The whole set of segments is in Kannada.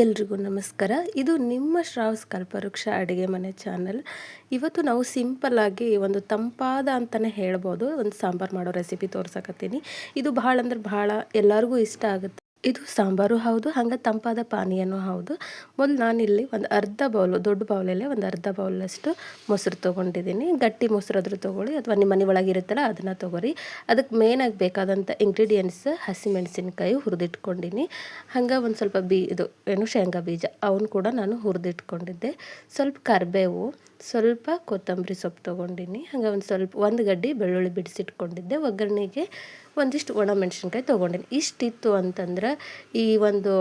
ಎಲ್ರಿಗೂ ನಮಸ್ಕಾರ. ಇದು ನಿಮ್ಮ ಶ್ರಾವ್ಸ್ ಕಲ್ಪವೃಕ್ಷ ಅಡುಗೆ ಮನೆ ಚಾನಲ್. ಇವತ್ತು ನಾವು ಸಿಂಪಲ್ಲಾಗಿ ಒಂದು ತಂಪಾದ ಅಂತಲೇ ಹೇಳ್ಬೋದು. ಒಂದು ಸಾಂಬಾರು ಮಾಡೋ ರೆಸಿಪಿ ತೋರ್ಸಕತ್ತೀನಿ. ಇದು ಭಾಳ ಅಂದ್ರೆ ಭಾಳ ಎಲ್ಲರಿಗೂ ಇಷ್ಟ ಆಗುತ್ತೆ. ಇದು ಸಾಂಬಾರು ಹೌದು, ಹಂಗೆ ತಂಪಾದ ಪಾನೀಯನೂ ಹೌದು. ಮೊದಲು ನಾನಿಲ್ಲಿ ಒಂದು ಅರ್ಧ ಬೌಲು, ದೊಡ್ಡ ಬೌಲಲ್ಲೇ ಒಂದು ಅರ್ಧ ಬೌಲಷ್ಟು ಮೊಸರು ತೊಗೊಂಡಿದ್ದೀನಿ. ಗಟ್ಟಿ ಮೊಸರು ಆದರೂ ತೊಗೊಳ್ಳಿ, ಅಥವಾ ನಿಮ್ಮ ಮನೆ ಒಳಗಿರುತ್ತಲ್ಲ ಅದನ್ನು ತೊಗೊರಿ. ಅದಕ್ಕೆ ಮೇನಾಗಿ ಬೇಕಾದಂಥ ಇಂಗ್ರೀಡಿಯೆಂಟ್ಸ್ ಹಸಿಮೆಣಸಿನ್ಕಾಯಿ ಹುರಿದಿಟ್ಕೊಂಡಿನಿ. ಹಂಗೆ ಒಂದು ಸ್ವಲ್ಪ ಬೀ, ಇದು ಏನು ಶೇಂಗಾ ಬೀಜ, ಅವನು ಕೂಡ ನಾನು ಹುರಿದಿಟ್ಕೊಂಡಿದ್ದೆ. ಸ್ವಲ್ಪ ಕರಿಬೇವು ಸ್ವಲ್ಪ ಕೊತ್ತಂಬರಿ ಸೊಪ್ಪು ತೊಗೊಂಡಿನಿ. ಹಾಗೆ ಒಂದು ಸ್ವಲ್ಪ, ಒಂದು ಗಡ್ಡೆ ಬೆಳ್ಳುಳ್ಳಿ ಬಿಡಿಸಿಟ್ಕೊಂಡಿದ್ದೆ. ಒಗ್ಗರಣೆಗೆ ಒಂದಿಷ್ಟು ಒಣ ಮೆಣಸಿನ್ಕಾಯಿ ತೊಗೊಂಡಿನಿ. ಇಷ್ಟಿತ್ತು ಅಂತಂದ್ರೆ ಈ ಒಂದು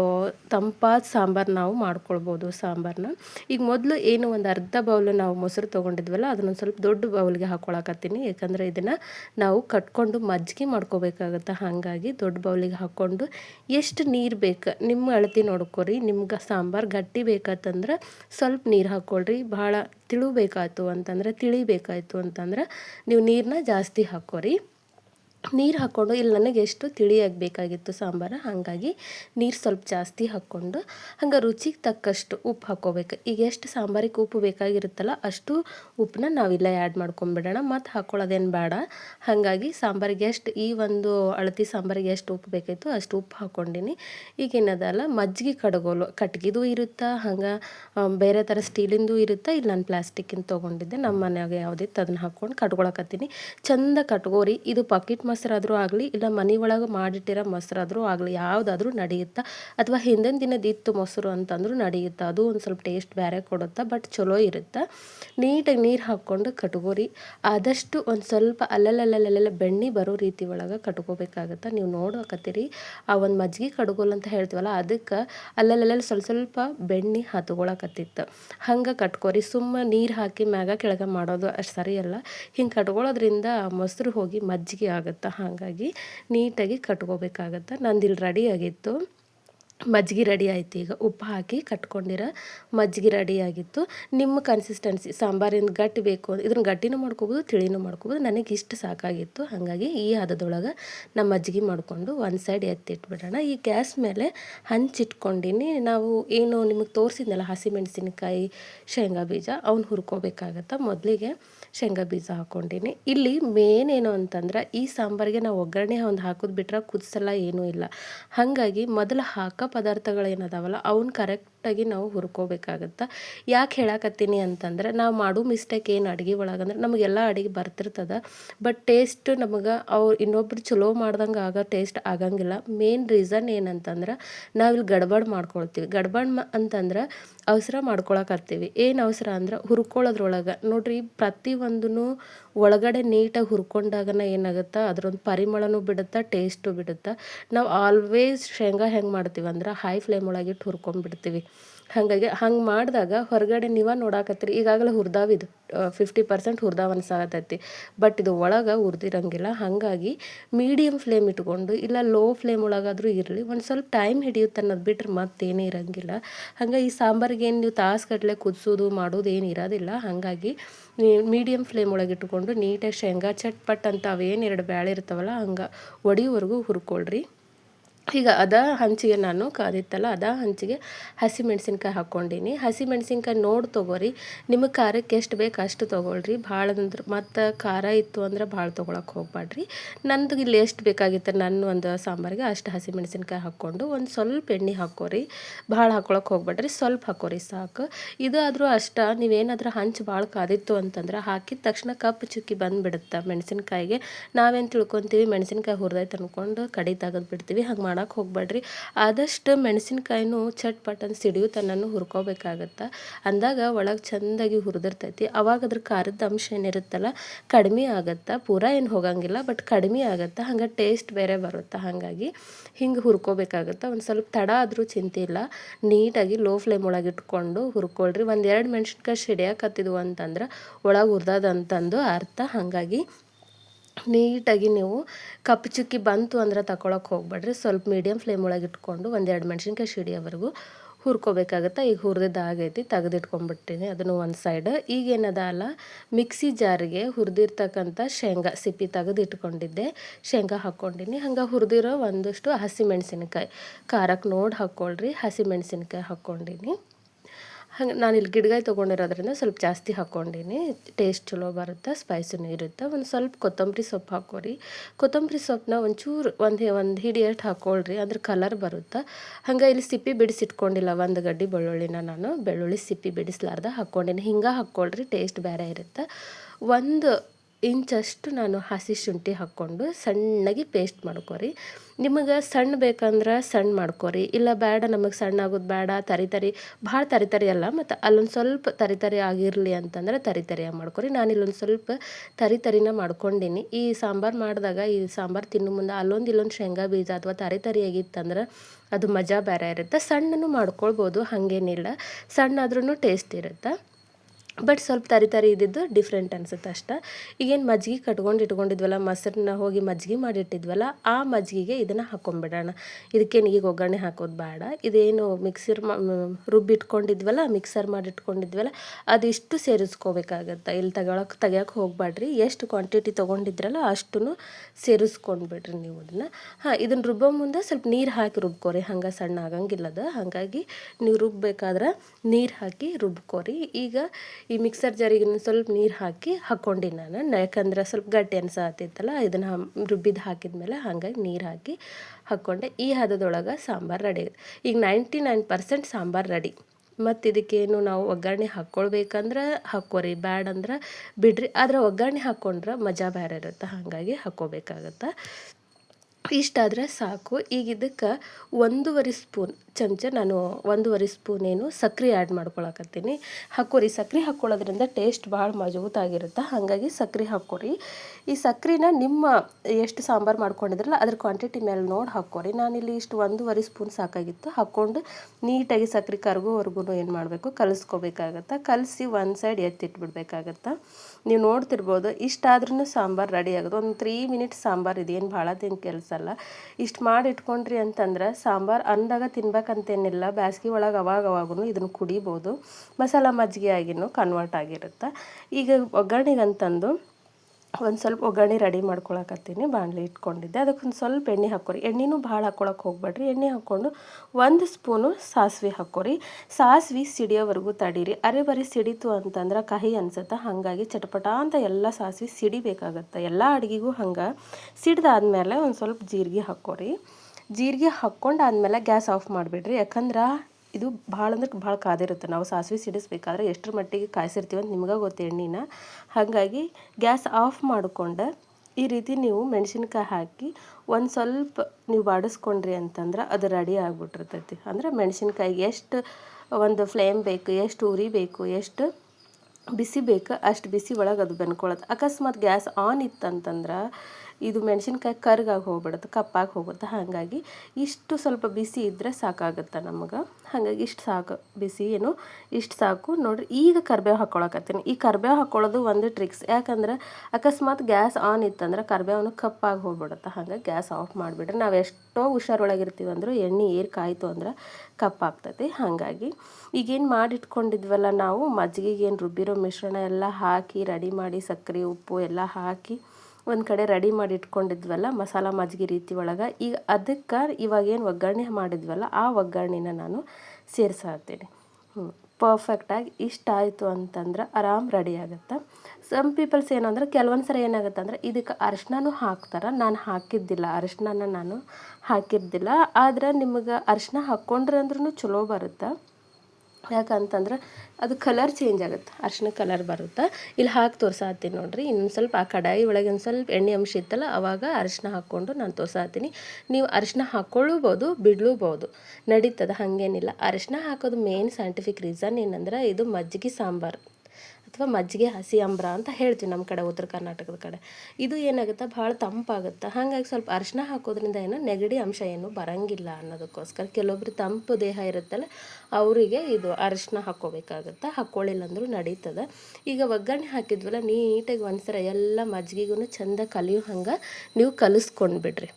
ತಂಪಾದ ಸಾಂಬಾರು ನಾವು ಮಾಡ್ಕೊಳ್ಬೋದು ಸಾಂಬಾರನ್ನ ಈಗ ಮೊದಲು ಏನು ಒಂದು ಅರ್ಧ ಬೌಲ್ ನಾವು ಮೊಸರು ತೊಗೊಂಡಿದ್ವಲ್ಲ, ಅದನ್ನೊಂದು ಸ್ವಲ್ಪ ದೊಡ್ಡ ಬೌಲ್ಗೆ ಹಾಕ್ಕೊಳಕತ್ತೀನಿ ಯಾಕಂದರೆ ಇದನ್ನು ನಾವು ಕಟ್ಕೊಂಡು ಮಜ್ಜಿಗೆ ಮಾಡ್ಕೋಬೇಕಾಗತ್ತೆ. ಹಾಗಾಗಿ ದೊಡ್ಡ ಬೌಲಿಗೆ ಹಾಕ್ಕೊಂಡು ಎಷ್ಟು ನೀರು ಬೇಕು? ನಿಮ್ಮ ಅಳತಿ ನೋಡ್ಕೊರಿ. ನಿಮ್ಗೆ ಸಾಂಬಾರು ಗಟ್ಟಿ ಬೇಕಂತಂದ್ರೆ ಸ್ವಲ್ಪ ನೀರು ಹಾಕ್ಕೊಳ್ರಿ ಭಾಳ ತಿಳು ಬೇಕಾಯ್ತು ಅಂತಂದ್ರೆ ತಿಳಿಬೇಕಾಯ್ತು ಅಂತಂದ್ರೆ ನೀವು ನೀರನ್ನ ಜಾಸ್ತಿ ಹಾಕ್ಕೊರಿ ನೀರು ಹಾಕ್ಕೊಂಡು ಇಲ್ಲಿ ನನಗೆ ಎಷ್ಟು ತಿಳಿಯಾಗಿ ಬೇಕಾಗಿತ್ತು ಸಾಂಬಾರು, ಹಾಗಾಗಿ ನೀರು ಸ್ವಲ್ಪ ಜಾಸ್ತಿ ಹಾಕ್ಕೊಂಡು ಹಂಗೆ ರುಚಿಗೆ ತಕ್ಕಷ್ಟು ಉಪ್ಪು ಹಾಕ್ಕೋಬೇಕು ಈಗ ಎಷ್ಟು ಸಾಂಬಾರಿಗೆ ಉಪ್ಪು ಬೇಕಾಗಿರುತ್ತಲ್ಲ, ಅಷ್ಟು ಉಪ್ಪನ್ನ ನಾವಿಲ್ಲ ಆ್ಯಡ್ ಮಾಡ್ಕೊಂಬಿಡೋಣ. ಮತ್ತು ಹಾಕ್ಕೊಳ್ಳೋದೇನು ಬೇಡ. ಹಾಗಾಗಿ ಸಾಂಬಾರಿಗೆ ಎಷ್ಟು, ಈ ಒಂದು ಅಳತಿ ಸಾಂಬಾರಿಗೆ ಎಷ್ಟು ಉಪ್ಪು ಬೇಕಾಯಿತು ಅಷ್ಟು ಉಪ್ಪು ಹಾಕ್ಕೊಂಡಿನಿ ಏನದಲ್ಲ, ಮಜ್ಜಿಗೆ ಕಡಗೋಲು. ಕಟ್ಗಿದು ಇರುತ್ತಾ, ಹಂಗೆ ಬೇರೆ ಥರ ಸ್ಟೀಲಿಂದು ಇರುತ್ತಾ, ಇಲ್ಲಿ ನಾನು ಪ್ಲಾಸ್ಟಿಕ್ಕಿಂದ ತೊಗೊಂಡಿದ್ದೆ. ನಮ್ಮ ಮನೆಯಾಗೆ ಯಾವುದಿತ್ತು ಅದನ್ನ ಹಾಕ್ಕೊಂಡು ಕಟ್ಕೊಳಕತ್ತೀನಿ ಚಂದ ಕಟ್ಗೋರಿ. ಇದು ಪಾಕಿಟ್ ಮೊಸರಾದರೂ ಆಗಲಿ, ಇಲ್ಲ ಮನೆ ಒಳಗೆ ಮಾಡಿಟ್ಟಿರೋ ಮೊಸರಾದರೂ ಆಗಲಿ, ಯಾವುದಾದ್ರೂ ನಡೆಯುತ್ತಾ? ಅಥವಾ ಹಿಂದಿನ ದಿನದ ಇತ್ತು ಮೊಸರು ಅಂತಂದ್ರೂ ನಡೆಯುತ್ತೆ? ಅದು ಒಂದು ಸ್ವಲ್ಪ ಟೇಸ್ಟ್ ಬೇರೆ ಕೊಡುತ್ತೆ? ಬಟ್ ಚಲೋ ಇರುತ್ತೆ? ನೀಟಾಗಿ ನೀರು ಹಾಕ್ಕೊಂಡು ಕಟ್ಕೋರಿ. ಆದಷ್ಟು ಒಂದು ಸ್ವಲ್ಪ ಅಲ್ಲಲ್ಲಲ್ಲಲ್ಲೆಲ್ಲ ಬೆಣ್ಣೆ ಬರೋ ರೀತಿ ಒಳಗೆ ಕಟ್ಕೋಬೇಕಾಗತ್ತೆ? ನೀವು ನೋಡಕತ್ತೀರಿ. ಆ ಒಂದು ಮಜ್ಜಿಗೆ ಕಡ್ಗೋಲ್ ಅಂತ ಹೇಳ್ತೀವಲ್ಲ, ಅದಕ್ಕೆ ಅಲ್ಲಲ್ಲೆಲ್ಲ ಸ್ವಲ್ಪ ಸ್ವಲ್ಪ ಬೆಣ್ಣೆ ಹತ್ಕೊಳಕತ್ತಿತ್ತು. ಹಂಗೆ ಕಟ್ಕೋರಿ. ಸುಮ್ಮ ನೀರು ಹಾಕಿ ಮ್ಯಾಗ ಕೆಳಗೆ ಮಾಡೋದು ಅಷ್ಟು ಸರಿಯಲ್ಲ ಹಿಂಗೆ ಕಟ್ಕೊಳ್ಳೋದ್ರಿಂದ ಮೊಸರು ಹೋಗಿ ಮಜ್ಜಿಗೆ ಆಗುತ್ತೆ? ಹಾಗಾಗಿ ನೀಟಾಗಿ ಕಟ್ಕೋಬೇಕಾಗತ್ತೆ. ನಂದು ಇಲ್ಲಿ ರೆಡಿ ಆಗಿತ್ತು. ಮಜ್ಜಿಗೆ ರೆಡಿ ಆಯಿತು ಈಗ. ಉಪ್ಪು ಹಾಕಿ ಕಟ್ಕೊಂಡಿರೋ ಮಜ್ಜಿಗೆ ರೆಡಿ ಆಗಿತ್ತು. ನಿಮ್ಮ ಕನ್ಸಿಸ್ಟೆನ್ಸಿ ಸಾಂಬಾರಿಂದ ಗಟ್ಟಿ ಬೇಕು ಇದನ್ನ ಗಟ್ಟಿನೂ ಮಾಡ್ಕೋಬೋದು, ತಿಳಿನೂ ಮಾಡ್ಕೋಬೋದು. ನನಗೆ ಇಷ್ಟು ಸಾಕಾಗಿತ್ತು. ಹಾಗಾಗಿ ಈ ಹದದೊಳಗೆ ನಮ್ಮ ಮಜ್ಜಿಗೆ ಮಾಡಿಕೊಂಡು ಒಂದು ಸೈಡ್ ಎತ್ತಿಟ್ಬಿಡೋಣ. ಈ ಗ್ಯಾಸ್ ಮೇಲೆ ಹಂಚಿಟ್ಕೊಂಡಿನಿ ನಾವು ಏನು ನಿಮಗೆ ತೋರಿಸಿದ್ನಲ್ಲ ಹಸಿಮೆಣಸಿನಕಾಯಿ, ಶೇಂಗಾ ಬೀಜ, ಅವ್ನು ಹುರ್ಕೋಬೇಕಾಗತ್ತೆ ಮೊದಲಿಗೆ. ಶೇಂಗಾ ಬೀಜ ಹಾಕ್ಕೊಂಡಿನಿ. ಇಲ್ಲಿ ಮೇನ್ ಏನು ಅಂತಂದ್ರೆ ಈ ಸಾಂಬಾರಿಗೆ ನಾವು ಒಗ್ಗರಣೆ ಒಂದು ಹಾಕೋದು ಬಿಟ್ರೆ ಕುದಿಸಲ್ಲ ಏನೂ ಇಲ್ಲ. ಹಾಗಾಗಿ ಮೊದಲು ಹಾಕೋ ಪದಾರ್ಥಗಳೇನದಾವಲ್ಲ ಅವನ್ನ ಕರೆಕ್ಟಾಗಿ ನಾವು ಹುರ್ಕೋಬೇಕಾಗತ್ತೆ. ಯಾಕೆ ಹೇಳಕತ್ತೀನಿ ಅಂತಂದ್ರೆ ನಾವು ಮಾಡೋ ಮಿಸ್ಟೇಕ್ ಏನು ಅಡುಗೆ ಒಳಗಂದ್ರೆ ನಮಗೆಲ್ಲ ಅಡುಗೆ ಬರ್ತಿರ್ತದೆ. ಬಟ್ ಟೇಸ್ಟ್ ನಮಗೆ ಅವ್ರು ಇನ್ನೊಬ್ರು ಚಲೋ ಮಾಡ್ದಂಗೆ ಆಗೋ ಟೇಸ್ಟ್ ಆಗಂಗಿಲ್ಲ. ಮೇನ್ ರೀಸನ್ ಏನಂತಂದ್ರೆ ನಾವಿಲ್ಲಿ ಗಡ್ಬಡ್ ಮಾಡ್ಕೊಳ್ತೀವಿ. ಗಡ್ಬಡ್ ಅಂತಂದ್ರೆ ಅವಸರ ಮಾಡ್ಕೊಳಕತ್ತೀವಿ. ಏನು ಅವಸರ ಅಂದ್ರೆ ಹುರ್ಕೊಳ್ಳೋದ್ರೊಳಗೆ ನೋಡ್ರಿ ಪ್ರತಿ ಒಂದೂ ಒಳಗಡೆ ನೀಟಾಗಿ ಹುರ್ಕೊಂಡಾಗನ ಏನಾಗುತ್ತೆ? ಅದರೊಂದು ಪರಿಮಳನೂ ಬಿಡುತ್ತೆ ಟೇಸ್ಟು ಬಿಡುತ್ತೆ? ನಾವು ಆಲ್ವೇಸ್ ಶೇಂಗಾ ಹೆಂಗೆ ಮಾಡ್ತೀವಿ ಅಂದ್ರೆ ಹೈ ಫ್ಲೇಮ್ ಒಳಗಿಟ್ಟು ಹುರ್ಕೊಂಡ್ಬಿಡ್ತೀವಿ ಹಾಗಾಗಿ ಹಂಗೆ ಮಾಡಿದಾಗ ಹೊರಗಡೆ ನೀವ ನೋಡಾಕತ್ತೀರಿ. ಈಗಾಗಲೇ ಹುರಿದಾವಿದು ಫಿಫ್ಟಿ ಪರ್ಸೆಂಟ್ ಹುರಿದಾವ ಅನ್ಸಾಕತ್ತೈತಿ. ಬಟ್ ಇದು ಒಳಗೆ ಹುರಿದಿರಂಗಿಲ್ಲ ಹಾಗಾಗಿ ಮೀಡಿಯಮ್ ಫ್ಲೇಮ್ ಇಟ್ಕೊಂಡು ಇಲ್ಲ ಲೋ ಫ್ಲೇಮ್ ಒಳಗಾದರೂ ಇರಲಿ. ಒಂದು ಸ್ವಲ್ಪ ಟೈಮ್ ಹಿಡಿಯುತ್ತೆ ಅನ್ನೋದು ಬಿಟ್ಟರೆ ಮತ್ತೇನೇ ಇರಂಗಿಲ್ಲ. ಹಂಗೆ ಈ ಸಾಂಬಾರಿಗೆ ನೀವು ತಾಸುಗಟ್ಟಲೆ ಕುದಿಸೋದು ಮಾಡೋದು ಏನು ಇರೋದಿಲ್ಲ. ಹಾಗಾಗಿ ಮೀಡಿಯಮ್ ಫ್ಲೇಮ್ ಒಳಗೆ ಇಟ್ಕೊಂಡು ನೀಟಾಗಿ ಶೇಂಗಾ, ಚಟ್ಪಟ್ ಅಂತ ಅವೇನು ಎರಡು ಬ್ಯಾಳೆ ಇರ್ತಾವಲ್ಲ, ಹಂಗೆ ಒಡಿಯೋವರೆಗೂ ಹುರ್ಕೊಳ್ರಿ. ಈಗ ಅದ ಹಂಚಿಗೆ ನಾನು ಕಾದಿತ್ತಲ್ಲ, ಅದ ಹಂಚಿಗೆ ಹಸಿಮೆಣ್ಸಿನ್ಕಾಯಿ ಹಾಕ್ಕೊಂಡೀನಿ. ಹಸಿಮೆಣ್ಸಿನ್ಕಾಯಿ ನೋಡಿ ತೊಗೋರಿ, ನಿಮಗೆ ಖಾರಕ್ಕೆ ಎಷ್ಟು ಬೇಕು ಅಷ್ಟು ತೊಗೊಳ್ರಿ. ಭಾಳ ಅಂದ್ರೆ ಮತ್ತು ಖಾರ ಇತ್ತು ಅಂದ್ರೆ ಭಾಳ ತೊಗೊಳಕ್ಕೆ ಹೋಗ್ಬೇಡ್ರಿ ನಂದು ಇಲ್ಲಿ ಎಷ್ಟು ಬೇಕಾಗಿತ್ತು ನನ್ನ ಒಂದು ಸಾಂಬಾರಿಗೆ ಅಷ್ಟು ಹಸಿಮೆಣ್ಸಿನ್ಕಾಯಿ ಹಾಕ್ಕೊಂಡು ಒಂದು ಸ್ವಲ್ಪ ಎಣ್ಣೆ ಹಾಕೋರಿ. ಭಾಳ ಹಾಕ್ಕೊಳಕ್ಕೆ ಹೋಗ್ಬೇಡ್ರಿ ಸ್ವಲ್ಪ ಹಾಕೋರಿ ಸಾಕು. ಇದು ಆದರೂ ಅಷ್ಟ ನೀವೇನಾದ್ರೂ ಹಂಚು ಭಾಳ ಕಾದಿತ್ತು ಅಂತಂದ್ರೆ ಹಾಕಿದ ತಕ್ಷಣ ಕಪ್ಪು ಚುಕ್ಕಿ ಬಂದುಬಿಡುತ್ತೆ ಮೆಣಸಿನ್ಕಾಯಿಗೆ. ನಾವೇನು ತಿಳ್ಕೊತೀವಿ, ಮೆಣಸಿನ್ಕಾಯಿ ಹುರಿದಾಯ್ತು ಅಂದ್ಕೊಂಡು ಕಡಿ ತೆಗೆದು ಬಿಡ್ತೀವಿ, ಹಂಗೆ ಮಾಡೋಕೆ ಹೋಗ್ಬೇಡ್ರಿ. ಆದಷ್ಟು ಮೆಣಸಿನ್ಕಾಯಿನೂ ಚಟ್ಪಟ್ ಅಂತ ಸಿಡಿಯೋ ತನನು ಹುರ್ಕೋಬೇಕಾಗತ್ತೆ? ಅಂದಾಗ ಒಳಗೆ ಚೆಂದಾಗಿ ಹುರಿದಿರ್ತೈತಿ. ಅವಾಗ ಅದ್ರ ಖಾರದ ಅಂಶ ಏನಿರುತ್ತಲ್ಲ, ಕಡಿಮೆ ಆಗತ್ತೆ? ಪೂರ ಏನು ಹೋಗಂಗಿಲ್ಲ, ಬಟ್ ಕಡಿಮೆ ಆಗತ್ತೆ? ಹಂಗೆ ಟೇಸ್ಟ್ ಬೇರೆ ಬರುತ್ತೆ? ಹಾಗಾಗಿ ಹಿಂಗೆ ಹುರ್ಕೋಬೇಕಾಗತ್ತೆ? ಒಂದು ಸ್ವಲ್ಪ ತಡ ಆದರೂ ಚಿಂತೆ ಇಲ್ಲ. ನೀಟಾಗಿ ಲೋ ಫ್ಲೇಮ್ ಒಳಗೆ ಇಟ್ಕೊಂಡು ಹುರ್ಕೊಳ್ರಿ. ಒಂದು ಎರಡು ಮೆಣಸಿನ್ಕಾಯಿ ಸಿಡಿಯಾಕತ್ತಿದ್ವು ಅಂತಂದ್ರೆ ಒಳಗೆ ಹುರಿದದಂತಂದು ಅರ್ಥ. ಹಾಗಾಗಿ ನೀಟಾಗಿ ನೀವು ಕಪ್ಪು ಚುಕ್ಕಿ ಬಂತು ಅಂದ್ರೆ ತಗೊಳಕ್ಕೆ ಹೋಗ್ಬೇಡ್ರಿ. ಸ್ವಲ್ಪ ಮೀಡಿಯಮ್ ಫ್ಲೇಮ್ ಒಳಗೆ ಇಟ್ಕೊಂಡು ಒಂದೆರಡು ಮೆಣಸಿನ್ಕಾಯಿ ಶಿಡಿಯವರೆಗೂ ಹುರ್ಕೋಬೇಕಾಗತ್ತೆ. ಈಗ ಹುರಿದಿದ್ದಾಗೈತಿ ತೆಗೆದಿಟ್ಕೊಂಡ್ಬಿಟ್ಟಿನಿ. ಅದನ್ನು ಒಂದು ಸೈಡ್ ಈಗೇನದ ಅಲ್ಲ, ಮಿಕ್ಸಿ ಜಾರಿಗೆ ಹುರಿದಿರ್ತಕ್ಕಂಥ ಶೇಂಗಾ ಸಿಪ್ಪಿ ತೆಗೆದು ಇಟ್ಕೊಂಡಿದ್ದೆ ಶೇಂಗಾ ಹಾಕ್ಕೊಂಡಿನಿ. ಹಂಗೆ ಹುರಿದಿರೋ ಒಂದಷ್ಟು ಹಸಿಮೆಣಸಿನ್ಕಾಯಿ ಖಾರಕ್ಕೆ ನೋಡಿ ಹಾಕ್ಕೊಳ್ರಿ ಹಸಿಮೆಣಸಿನ್ಕಾಯಿ ಹಾಕ್ಕೊಂಡಿನಿ. ಹಂಗೆ ನಾನು ಇಲ್ಲಿ ಗಿಡಗಾಯಿ ತೊಗೊಂಡಿರೋದ್ರಿಂದ ಸ್ವಲ್ಪ ಜಾಸ್ತಿ ಹಾಕ್ಕೊಂಡೀನಿ. ಟೇಸ್ಟ್ ಚಲೋ ಬರುತ್ತೆ ಸ್ಪೈಸಿನೂ ಇರುತ್ತೆ. ಒಂದು ಸ್ವಲ್ಪ ಕೊತ್ತಂಬರಿ ಸೊಪ್ಪು ಹಾಕೋರಿ. ಕೊತ್ತಂಬರಿ ಸೊಪ್ಪನ್ನ ಒಂಚೂರು ಒಂದು ಒಂದು ಹಿಡಿಯಷ್ಟು ಹಾಕ್ಕೊಳ್ರಿ ಅದ್ರ ಕಲರ್ ಬರುತ್ತೆ. ಹಂಗೆ ಇಲ್ಲಿ ಸಿಪ್ಪಿ ಬಿಡಿಸಿಟ್ಕೊಂಡಿಲ್ಲ, ಒಂದು ಗಡ್ಡಿ ಬೆಳ್ಳುಳ್ಳಿನ ನಾನು. ಬೆಳ್ಳುಳ್ಳಿ ಸಿಪ್ಪಿ ಬಿಡಿಸ್ಲಾರ್ದ ಹಾಕ್ಕೊಂಡಿನಿ ಹಿಂಗೆ ಹಾಕ್ಕೊಳ್ರಿ ಟೇಸ್ಟ್ ಬೇರೆ ಇರುತ್ತೆ. ಒಂದು ಇಂಚಷ್ಟು ನಾನು ಹಸಿ ಶುಂಠಿ ಹಾಕ್ಕೊಂಡು ಸಣ್ಣಗೆ ಪೇಸ್ಟ್ ಮಾಡ್ಕೊರಿ. ನಿಮಗೆ ಸಣ್ಣ ಬೇಕಂದ್ರೆ ಸಣ್ಣ ಮಾಡ್ಕೊರಿ. ಇಲ್ಲ ಬೇಡ, ನಮಗೆ ಸಣ್ಣ ಆಗೋದು ಬೇಡ, ತರಿ ತರಿ, ಭಾಳ ತರಿ ತರಿ ಅಲ್ಲ, ಮತ್ತು ಅಲ್ಲೊಂದು ಸ್ವಲ್ಪ ತರಿ ತರಿ ಆಗಿರಲಿ ಅಂತಂದ್ರೆ ತರಿ ತರಿಯಾಗಿ ಮಾಡ್ಕೊರಿ. ನಾನು ಇಲ್ಲೊಂದು ಸ್ವಲ್ಪ ತರಿ ತರಿನ ಮಾಡ್ಕೊಂಡಿನಿ. ಈ ಸಾಂಬಾರು ಮಾಡಿದಾಗ, ಈ ಸಾಂಬಾರು ತಿನ್ನು ಮುಂದೆ ಅಲ್ಲೊಂದು ಇಲ್ಲೊಂದು ಶೇಂಗಾ ಬೀಜ ಅಥವಾ ತರಿ ಆಗಿತ್ತಂದ್ರೆ ಅದು ಮಜಾ ಬೇರೆ ಇರುತ್ತೆ. ಸಣ್ಣನೂ ಮಾಡ್ಕೊಳ್ಬೋದು, ಹಾಗೇನಿಲ್ಲ. ಸಣ್ಣ ಆದ್ರೂ ಟೇಸ್ಟ್ ಇರುತ್ತೆ. ಬಟ್ ಸ್ವಲ್ಪ ತರಿ ತರಿ ಇದ್ದಿದ್ದು ಡಿಫ್ರೆಂಟ್ ಅನ್ಸುತ್ತೆ ಅಷ್ಟೇ. ಈಗೇನು ಮಜ್ಜಿಗೆ ಕಟ್ಕೊಂಡು ಇಟ್ಕೊಂಡಿದ್ವಲ್ಲ, ಮೊಸರನ್ನ ಹೋಗಿ ಮಜ್ಜಿಗೆ ಮಾಡಿಟ್ಟಿದ್ವಲ್ಲ, ಆ ಮಜ್ಜಿಗೆಗೆ ಇದನ್ನು ಹಾಕ್ಕೊಂಬಿಡೋಣ ಇದಕ್ಕೆ ಈಗ ಒಗ್ಗರಣೆ ಹಾಕೋದು ಬೇಡ. ಇದೇನು ಮಿಕ್ಸರ್ ರುಬ್ಬಿಟ್ಕೊಂಡಿದ್ವಲ್ಲ ಮಿಕ್ಸರ್ ಮಾಡಿಟ್ಕೊಂಡಿದ್ವಲ್ಲ ಅದಿಷ್ಟು ಸೇರಿಸ್ಕೋಬೇಕಾಗತ್ತೆ. ಇಲ್ಲಿ ತಗೊಳಕ್ಕೆ ತೆಗಿಯೋಕೆ ಹೋಗಬೇಡ್ರಿ ಎಷ್ಟು ಕ್ವಾಂಟಿಟಿ ತೊಗೊಂಡಿದ್ರಲ್ಲ ಅಷ್ಟು ಸೇರಿಸ್ಕೊಂಡ್ಬಿಡ್ರಿ ನೀವು ಅದನ್ನು. ಹಾಂ ಇದನ್ನು ರುಬ್ಬೋ ಮುಂದೆ ಸ್ವಲ್ಪ ನೀರು ಹಾಕಿ ರುಬ್ಕೋರಿ. ಹಂಗೆ ಸಣ್ಣ ಆಗಂಗಿಲ್ಲದ. ಹಾಗಾಗಿ ನೀವು ರುಬ್ಬೇಕಾದ್ರೆ ನೀರು ಹಾಕಿ ರುಬ್ಕೋರಿ. ಈಗ ಈ ಮಿಕ್ಸರ್ ಜಾರಿಗೆ ಸ್ವಲ್ಪ ನೀರು ಹಾಕಿ ಹಾಕ್ಕೊಂಡಿನಿ ನಾನು. ಯಾಕಂದ್ರೆ ಸ್ವಲ್ಪ ಗಟ್ಟಿ ಅನ್ಸತ್ತಿತ್ತಲ್ಲ ಇದನ್ನು ರುಬ್ಬಿದ್ದು ಹಾಕಿದ್ಮೇಲೆ ಹಾಗಾಗಿ ನೀರು ಹಾಕಿ ಹಾಕ್ಕೊಂಡೆ ಈ ಹದದೊಳಗೆ ಸಾಂಬಾರು ರೆಡಿ ಈಗ ninety nine percent sambar ready. ಮತ್ತು ಇದಕ್ಕೇನು ನಾವು ಒಗ್ಗರಣೆ ಹಾಕ್ಕೊಳ್ಬೇಕಂದ್ರೆ ಹಾಕ್ಕೋರಿ ಬ್ಯಾಡ್ ಅಂದ್ರೆ ಬಿಡ್ರಿ. ಆದರೆ ಒಗ್ಗರಣೆ ಹಾಕ್ಕೊಂಡ್ರೆ ಮಜಾ ಬೇರೆ ಇರುತ್ತೆ. ಹಾಗಾಗಿ ಹಾಕ್ಕೋಬೇಕಾಗತ್ತೆ ಇಷ್ಟಾದರೆ ಸಾಕು. ಈಗ ಇದಕ್ಕೆ ಒಂದೂವರೆ ಸ್ಪೂನ್ ಚಮಚ ನಾನು ಒಂದೂವರೆ ಸ್ಪೂನ್ ಏನು ಸಕ್ಕರೆ ಆ್ಯಡ್ ಮಾಡ್ಕೊಳಕತ್ತೀನಿ. ಹಾಕೋರಿ ಸಕ್ಕರೆ ಹಾಕ್ಕೊಳ್ಳೋದ್ರಿಂದ ಟೇಸ್ಟ್ ಭಾಳ ಮಜಬೂತಾಗಿರುತ್ತೆ ಹಾಗಾಗಿ ಸಕ್ಕರೆ ಹಾಕ್ಕೊರಿ ಈ ಸಕ್ಕರೆನ ನಿಮ್ಮ ಎಷ್ಟು ಸಾಂಬಾರು ಮಾಡ್ಕೊಂಡಿದ್ರಲ್ಲ ಅದ್ರ ಕ್ವಾಂಟಿಟಿ ಮೇಲೆ ನೋಡಿ ಹಾಕ್ಕೊರಿ ನಾನಿಲ್ಲಿ ಇಷ್ಟು ಒಂದೂವರೆ ಸ್ಪೂನ್ ಸಾಕಾಗಿತ್ತು. ಹಾಕ್ಕೊಂಡು ನೀಟಾಗಿ ಸಕ್ಕರೆ ಕರಗೋವರೆಗೂ ಏನು ಮಾಡಬೇಕು? ಕಲಿಸ್ಕೋಬೇಕಾಗತ್ತೆ? ಕಲಸಿ ಒಂದು ಸೈಡ್ ಎತ್ತಿಟ್ಬಿಡ್ಬೇಕಾಗತ್ತೆ? ನೀವು ನೋಡ್ತಿರ್ಬೋದು ಇಷ್ಟಾದ್ರೂ ಸಾಂಬಾರು ರೆಡಿ ಆಗುತ್ತೆ ಒಂದು ತ್ರೀ ಮಿನಿಟ್ಸ್ ಸಾಂಬಾರು ಇದೇನು ಭಾಳ ದಿನ ಕೆಲಸ ಅಲ್ಲ ಇಷ್ಟು ಮಾಡಿ ಇಟ್ಕೊಂಡ್ರಿ ಅಂತಂದ್ರೆ ಸಾಂಬಾರು ಅಂದಾಗ ತಿನ್ಬೇಕಂತೇನಿಲ್ಲ. ಬ್ಯಾಸ್ಗೆ ಒಳಗೆ ಅವಾಗ ಅವಾಗೂ ಇದನ್ನು ಕುಡಿಬೋದು. ಮಸಾಲ ಮಜ್ಜಿಗೆ ಆಗಿನೂ ಕನ್ವರ್ಟ್ ಆಗಿರುತ್ತೆ. ಈಗ ಒಗ್ಗರಣೆಗಂತಂದು ಒಂದು ಸ್ವಲ್ಪ ಒಗ್ಗರಣೆ ರೆಡಿ ಮಾಡ್ಕೊಳಕತ್ತೀನಿ, ಬಾಣಲಿ ಇಟ್ಕೊಂಡಿದ್ದೆ. ಅದಕ್ಕೆ ಒಂದು ಸ್ವಲ್ಪ ಎಣ್ಣೆ ಹಾಕೋರಿ. ಎಣ್ಣೆನೂ ಭಾಳ ಹಾಕ್ಕೊಳಕ್ಕೆ ಹೋಗ್ಬೇಡ್ರಿ. ಎಣ್ಣೆ ಹಾಕ್ಕೊಂಡು ಒಂದು ಸ್ಪೂನು ಸಾಸಿವೆ ಹಾಕೋರಿ. ಸಾಸಿವೆ ಸಿಡಿಯೋವರೆಗೂ ತಡೀರಿ. ಅರೆ ಬರೀ ಸಿಡಿತು ಅಂತಂದ್ರೆ ಕಹಿ ಅನ್ಸುತ್ತೆ. ಹಾಗಾಗಿ ಚಟಪಟ ಅಂತ ಎಲ್ಲ ಸಾಸಿವೆ ಸಿಡಿಬೇಕಾಗತ್ತೆ. ಎಲ್ಲ ಅಡುಗೆಗೂ ಹಂಗೆ ಸಿಡ್ದಾದ್ಮೇಲೆ ಒಂದು ಸ್ವಲ್ಪ ಜೀರಿಗೆ ಹಾಕೋರಿ. ಜೀರಿಗೆ ಹಾಕ್ಕೊಂಡು ಆದಮೇಲೆ ಗ್ಯಾಸ್ ಆಫ್ ಮಾಡಿಬಿಡ್ರಿ. ಯಾಕಂದ್ರೆ ಇದು ಭಾಳ ಅಂದ್ರೆ ಭಾಳ ಕಾದಿರುತ್ತೆ ನಾವು ಸಾಸಿವೆ ಸಿಡಿಸ್ಬೇಕಾದ್ರೆ ಎಷ್ಟರ ಮಟ್ಟಿಗೆ ಕಾಯಿಸಿರ್ತೀವಿ ಅಂತ ನಿಮ್ಗೆ ಗೊತ್ತು ಎಣ್ಣೆನ. ಹಾಗಾಗಿ ಗ್ಯಾಸ್ ಆಫ್ ಮಾಡಿಕೊಂಡು ಈ ರೀತಿ ನೀವು ಮೆಣಸಿನ್ಕಾಯಿ ಹಾಕಿ ಒಂದು ಸ್ವಲ್ಪ ನೀವು ಬಾಡಿಸ್ಕೊಂಡ್ರಿ ಅಂತಂದ್ರೆ ಅದು ರೆಡಿ ಆಗಿಬಿಟ್ಟಿರ್ತೈತಿ. ಅಂದ್ರೆ ಮೆಣಸಿನ್ಕಾಯಿಗೆ ಎಷ್ಟು ಒಂದು ಫ್ಲೇಮ್ ಬೇಕು, ಎಷ್ಟು ಉರಿ ಬೇಕು, ಎಷ್ಟು ಬಿಸಿ ಬೇಕು ಅಷ್ಟು ಬಿಸಿ ಒಳಗೆ ಅದು ಬೆನ್ಕೊಳ್ಳೋದು ಅಕಸ್ಮಾತ್ ಗ್ಯಾಸ್ ಆನ್ ಇತ್ತಂತಂದ್ರೆ ಇದು ಮೆಣಸಿನ್ಕಾಯಿ ಕರ್ಗಾಗಿ ಹೋಗ್ಬಿಡುತ್ತೆ, ಕಪ್ಪಾಗಿ ಹೋಗುತ್ತೆ. ಹಾಗಾಗಿ ಇಷ್ಟು ಸ್ವಲ್ಪ ಬಿಸಿ ಇದ್ದರೆ ಸಾಕಾಗುತ್ತೆ ನಮಗೆ. ಹಾಗಾಗಿ ಇಷ್ಟು ಸಾಕು, ಬಿಸಿ ಏನು, ಇಷ್ಟು ಸಾಕು. ನೋಡಿರಿ, ಈಗ ಕರ್ಬೇವು ಹಾಕ್ಕೊಳಕತ್ತೀನಿ ಈ ಕರ್ಬೇವು ಹಾಕ್ಕೊಳ್ಳೋದು ಒಂದು ಟ್ರಿಕ್ಸ್ ಯಾಕಂದ್ರೆ ಅಕಸ್ಮಾತ್ ಗ್ಯಾಸ್ ಆನ್ ಇತ್ತಂದ್ರೆ ಕರ್ಬೇವನು ಕಪ್ಪಾಗಿ ಹೋಗ್ಬಿಡುತ್ತೆ. ಹಾಗಾಗಿ ಗ್ಯಾಸ್ ಆಫ್ ಮಾಡಿಬಿಟ್ರೆ ನಾವು ಎಷ್ಟೋ ಹುಷಾರೊಳಗಿರ್ತೀವಿ ಅಂದ್ರೆ ಎಣ್ಣೆ ಏರ್ ಕಾಯಿತು ಅಂದ್ರೆ ಕಪ್ಪಾಗ್ತೈತಿ ಹಾಗಾಗಿ ಈಗೇನು ಮಾಡಿಟ್ಕೊಂಡಿದ್ವಲ್ಲ ನಾವು ಮಜ್ಜಿಗೆಗೆ ಏನು ರುಬ್ಬಿರೋ ಮಿಶ್ರಣ ಎಲ್ಲ ಹಾಕಿ, ರೆಡಿ ಮಾಡಿ ಸಕ್ಕರೆ, ಉಪ್ಪು ಎಲ್ಲ ಹಾಕಿ ಒಂದು ಕಡೆ ರೆಡಿ ಮಾಡಿ ಇಟ್ಕೊಂಡಿದ್ವಲ್ಲ ಮಸಾಲ ಮಜ್ಜಿಗೆ ರೀತಿ ಒಳಗೆ, ಈಗ ಅದಕ್ಕೆ ಇವಾಗೇನು ಒಗ್ಗರಣೆ ಮಾಡಿದ್ವಲ್ಲ, ಆ ಒಗ್ಗರಣೆನ ನಾನು ಸೇರಿಸಾತೀನಿ ಹ್ಞೂ ಪರ್ಫೆಕ್ಟಾಗಿ ಇಷ್ಟ ಆಯಿತು ಅಂತಂದ್ರೆ ಆರಾಮ್ ರೆಡಿ ಆಗುತ್ತೆ. ಸಮ್ ಪೀಪಲ್ಸ್ ಏನಂದ್ರೆ ಕೆಲವೊಂದು ಸರಿ ಏನಾಗುತ್ತೆ ಅಂದರೆ ಇದಕ್ಕೆ ಅರಿಶಿನೂ ಹಾಕ್ತಾರೆ. ನಾನು ಹಾಕಿದ್ದಿಲ್ಲ ಅರಿಶಿನ ನಾನು ಹಾಕಿದ್ದಿಲ್ಲ. ಆದ್ರೆ ನಿಮಗೆ ಅರಿಶಿನ ಹಾಕ್ಕೊಂಡ್ರೆ ಅಂದ್ರೂ ಚಲೋ ಬರುತ್ತೆ? ಯಾಕಂತಂದ್ರೆ ಅದು ಕಲರ್ ಚೇಂಜ್ ಆಗುತ್ತೆ. ಅರ್ಶಿನ ಕಲರ್ ಬರುತ್ತೆ. ಇಲ್ಲಿ ಹಾಕಿ ತೋರ್ಸಾತೀನಿ ನೋಡಿರಿ. ಇನ್ನೊಂದು ಸ್ವಲ್ಪ ಆ ಕಡಾಯಿ ಒಳಗೆ ಒಂದು ಸ್ವಲ್ಪ ಎಣ್ಣೆ ಅಂಶ ಇತ್ತಲ್ಲ, ಅವಾಗ ಅರಿಶಿನ ಹಾಕ್ಕೊಂಡು ನಾನು ತೋರ್ಸಾತೀನಿ ನೀವು ಅರಿಶಿನ ಹಾಕ್ಕೊಳ್ಳೂಬೋದು ಬಿಡ್ಲೂಬೋದು. ನಡೀತದೆ ಹಾಗೇನಿಲ್ಲ. ಅರಿಶಿನ ಹಾಕೋದು ಮೇನ್ ಸೈಂಟಿಫಿಕ್ ರೀಸನ್ ಏನಂದ್ರೆ ಇದು ಮಜ್ಜಿಗೆ ಸಾಂಬಾರು. ಅಥವಾ ಮಜ್ಜಿಗೆ, ಹಸಿ ಅಂಬ್ರ ಅಂತ ಹೇಳ್ತೀವಿ ನಮ್ಮ ಕಡೆ, ಉತ್ತರ ಕರ್ನಾಟಕದ ಕಡೆ. ಇದು ಏನಾಗುತ್ತೆ? ಭಾಳ ತಂಪಾಗುತ್ತೆ. ಹಾಗಾಗಿ ಸ್ವಲ್ಪ ಅರಿಶಿನ ಹಾಕೋದ್ರಿಂದ ಏನು ನೆಗಡಿ ಅಂಶ ಏನು ಬರಂಗಿಲ್ಲ ಅನ್ನೋದಕ್ಕೋಸ್ಕರ ಕೆಲವೊಬ್ರು ತಂಪು ದೇಹ ಇರುತ್ತಲ್ಲ, ಅವರಿಗೆ ಇದು ಅರಿಶಿನ ಹಾಕ್ಕೋಬೇಕಾಗತ್ತೆ ಹಾಕ್ಕೊಳ್ಳಿಲ್ಲ ಅಂದರೂ ನಡೀತದೆ. ಈಗ ಒಗ್ಗರಣೆ ಹಾಕಿದ್ವಲ್ಲ, ನೀಟಾಗಿ ಒಂದ್ಸರ ಎಲ್ಲ ಮಜ್ಜಿಗೆಗೂ ಚೆಂದ ಕಲಿಯೋ ಹಂಗೆ ನೀವು ಕಲಿಸ್ಕೊಂಡು ಬಿಡ್ರಿ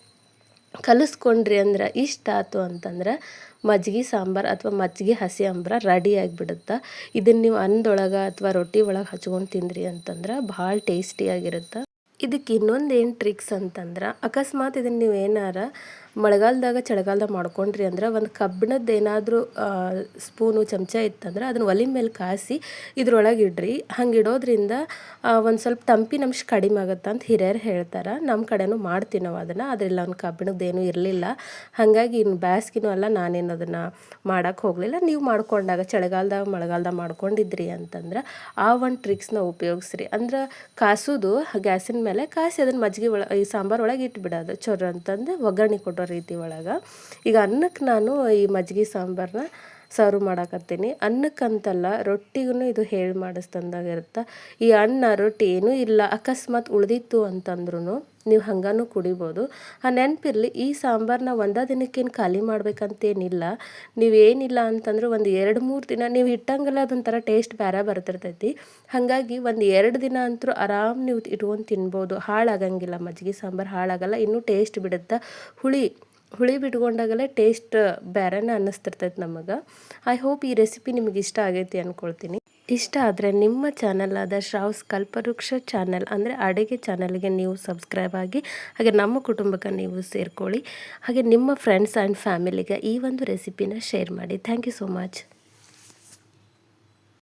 ಕಲಿಸ್ಕೊಂಡ್ರಿ ಅಂದ್ರೆ ಇಷ್ಟ ಆಯ್ತು ಅಂತಂದ್ರೆ ಮಜ್ಜಿಗೆ ಸಾಂಬಾರು ಅಥವಾ ಮಜ್ಜಿಗೆ ಹಸಿ ಅಂಬ್ರ ರೆಡಿ ಆಗಿಬಿಡುತ್ತೆ. ಇದನ್ನು ನೀವು ಅನ್ನದೊಳಗೆ ಅಥವಾ ರೊಟ್ಟಿ ಒಳಗೆ ಹಚ್ಕೊಂಡು ತಿಂದ್ರಿ ಅಂತಂದ್ರೆ ಭಾಳ ಟೇಸ್ಟಿಯಾಗಿರುತ್ತೆ ಇದಕ್ಕೆ ಇನ್ನೊಂದು ಏನು ಟ್ರಿಕ್ಸ್ ಅಂತಂದ್ರೆ ಅಕಸ್ಮಾತ್ ಇದನ್ನು ನೀವು ಏನಾರ ಮಳೆಗಾಲದಾಗ, ಚಳಿಗಾಲದಾಗ ಮಾಡ್ಕೊಂಡ್ರಿ ಅಂದ್ರೆ ಒಂದು ಕಬ್ಬಿಣದ ಏನಾದರೂ ಸ್ಪೂನು ಚಮಚ ಇತ್ತಂದ್ರೆ ಅದನ್ನು ಒಲೆ ಮೇಲೆ ಕಾಸಿ ಇದ್ರೊಳಗೆ ಇಡ್ರಿ. ಹಂಗೆ ಇಡೋದ್ರಿಂದ ಒಂದು ಸ್ವಲ್ಪ ತಂಪಿನ ಅಂಶ ಕಡಿಮೆ ಆಗುತ್ತೆ ಅಂತ ಹಿರಿಯರು ಹೇಳ್ತಾರೆ. ನಮ್ಮ ಕಡೆನೂ ಮಾಡ್ತೀವಿ ನಾವು ಅದನ್ನು ಅದರಲ್ಲಿ ಒಂದು ಕಬ್ಬಿಣದ್ದೇನೂ ಇರಲಿಲ್ಲ. ಹಾಗಾಗಿ ಇನ್ನು ಬ್ಯಾಸ್ಗಿನೂ ಅಲ್ಲ, ನಾನೇನು ಅದನ್ನು ಮಾಡೋಕ್ಕೆ ಹೋಗಲಿಲ್ಲ. ನೀವು ಮಾಡ್ಕೊಂಡಾಗ, ಚಳಿಗಾಲದಾಗ, ಮಳೆಗಾಲದಾಗ ಮಾಡ್ಕೊಂಡಿದ್ರಿ ಅಂತಂದ್ರೆ ಆ ಒಂದು ಟ್ರಿಕ್ಸ್ನ ಉಪಯೋಗಿಸ್ರಿ. ಅಂದ್ರೆ ಕಾಸೋದು ಗ್ಯಾಸಿನ ಮೇಲೆ ಕಾಸಿ ಅದನ್ನು ಮಜ್ಜಿಗೆ ಒಳ, ಈ ಸಾಂಬಾರು ಒಳಗೆ ಇಟ್ಬಿಡೋದು. ಚೊರ ಅಂತಂದು ಒಗ್ಗರಣೆ ಕೊಡೋ ರೀತಿ ಒಳಗೆ. ಈಗ ಅನ್ನಕ್ಕೆ ನಾನು ಈ ಮಜ್ಜಿಗೆ ಸಾಂಬಾರನ್ನ ಸರ್ವ್ ಮಾಡಾಕತ್ತೀನಿ. ಅನ್ನಕ್ಕಂತಲ್ಲ ರೊಟ್ಟಿಗೂ ಇದು ಹೇಳಿ ಮಾಡಿಸ್ತಂದಾಗಿರುತ್ತೆ ಈ ಅನ್ನ ರೊಟ್ಟಿ ಏನೂ ಇಲ್ಲ. ಅಕಸ್ಮಾತ್ ಉಳಿದಿತ್ತು ಅಂತಂದ್ರೂ ನೀವು ಹಂಗಾನು ಕುಡಿಬೋದು. ಆ ನೆನಪಿರಲಿ, ಈ ಸಾಂಬಾರನ್ನ ಒಂದೇ ದಿನಕ್ಕೇನು ಖಾಲಿ ಮಾಡ್ಬೇಕಂತೇನಿಲ್ಲ. ನೀವೇನಿಲ್ಲ ಅಂತಂದ್ರೆ ಒಂದು ಎರಡು ಮೂರು ದಿನ, ನೀವು ಇಟ್ಟಂಗಲ್ಲ ಅದೊಂಥರ ಟೇಸ್ಟ್ ಬೇರೆ ಬರ್ತಿರ್ತೈತಿ. ಹಾಗಾಗಿ ಒಂದು ಎರಡು ದಿನ ಅಂತೂ ಆರಾಮ್ ನೀವು ಇಟ್ಕೊಂಡು ತಿನ್ಬೋದು. ಹಾಳಾಗಂಗಿಲ್ಲ ಮಜ್ಜಿಗೆ ಸಾಂಬಾರು ಹಾಳಾಗಲ್ಲ. ಇನ್ನೂ ಟೇಸ್ಟ್ ಬಿಡುತ್ತೆ. ಹುಳಿ ಹುಳಿ ಬಿಟ್ಕೊಂಡಾಗಲೇ ಟೇಸ್ಟ್ ಬೇರೆನೇ ಅನ್ನಿಸ್ತಿರ್ತೈತೆ ನಮಗೆ. ಐ ಹೋಪ್ ಈ ರೆಸಿಪಿ ನಿಮಗೆ ಇಷ್ಟ ಆಗೈತಿ ಅಂದ್ಕೊಳ್ತೀನಿ ಇಷ್ಟ ಆದರೆ ನಿಮ್ಮ ಚಾನಲ್ ಆದ ಶ್ರಾವ್ಸ್ ಕಲ್ಪವೃಕ್ಷ ಚಾನಲ್ ಅಂದರೆ ಅಡುಗೆ ಚಾನಲ್ಗೆ ನೀವು ಸಬ್ಸ್ಕ್ರೈಬ್ ಆಗಿ, ಹಾಗೆ ನಮ್ಮ ಕುಟುಂಬಕ್ಕೆ ನೀವು ಸೇರ್ಕೊಳ್ಳಿ. ಹಾಗೆ ನಿಮ್ಮ ಫ್ರೆಂಡ್ಸ್ ಆ್ಯಂಡ್ ಫ್ಯಾಮಿಲಿಗೆ ಈ ಒಂದು ರೆಸಿಪಿನ ಶೇರ್ ಮಾಡಿ. Thank you so much